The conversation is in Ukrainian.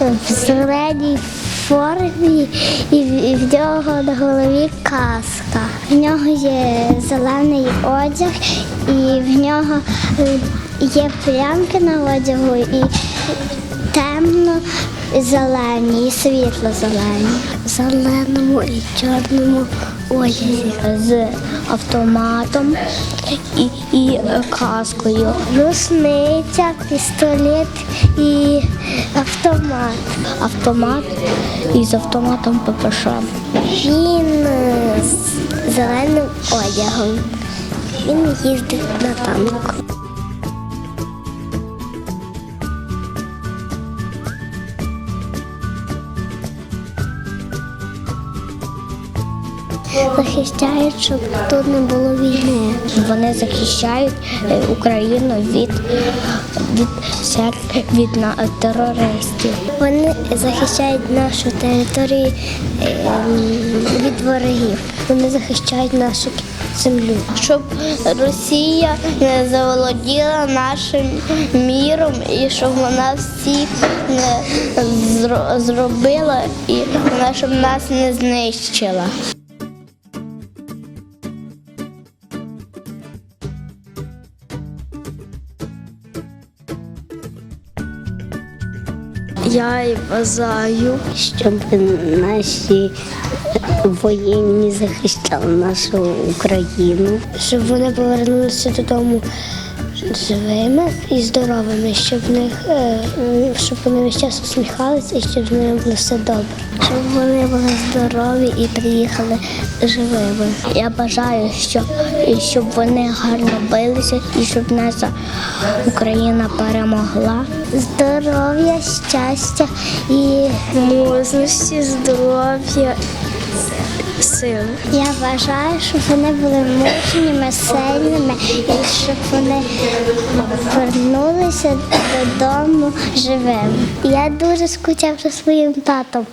В зеленій формі і в- нього на голові каска. В нього є зелений одяг, і в нього е, є плямки на одягу і темно зелені, і світло зелені. Зеленому і чорному одязі. З автоматом і, і каскою. Рушниця, пістолет і автомат. Автомат із автоматом ППШ. Він з зеленим одягом. Він їздить на танку. Захищають, щоб тут не було війни. Вони захищають е, Україну від, від, від терористів. Вони захищають нашу територію ем, від ворогів. Вони захищають нашу землю. Щоб Росія не заволоділа нашим міром і щоб вона всіх не зробила і вона щоб нас не знищила. Я і бажаю, щоб наші воєнні захищали нашу Україну, щоб вони повернулися додому живими і здоровими, щоб в них е, щоб вони весь час усміхалися і щоб з ними було все добре. Щоб вони були здорові і приїхали живими. Я бажаю, щоб, щоб вони гарно билися і щоб наша Україна перемогла. Здоров'я, щастя і мужності, здоров'я, сили. Я вважаю, щоб вони були мужніми, сильними і щоб вони повернулися додому живими. Я дуже скучав за своїм татом.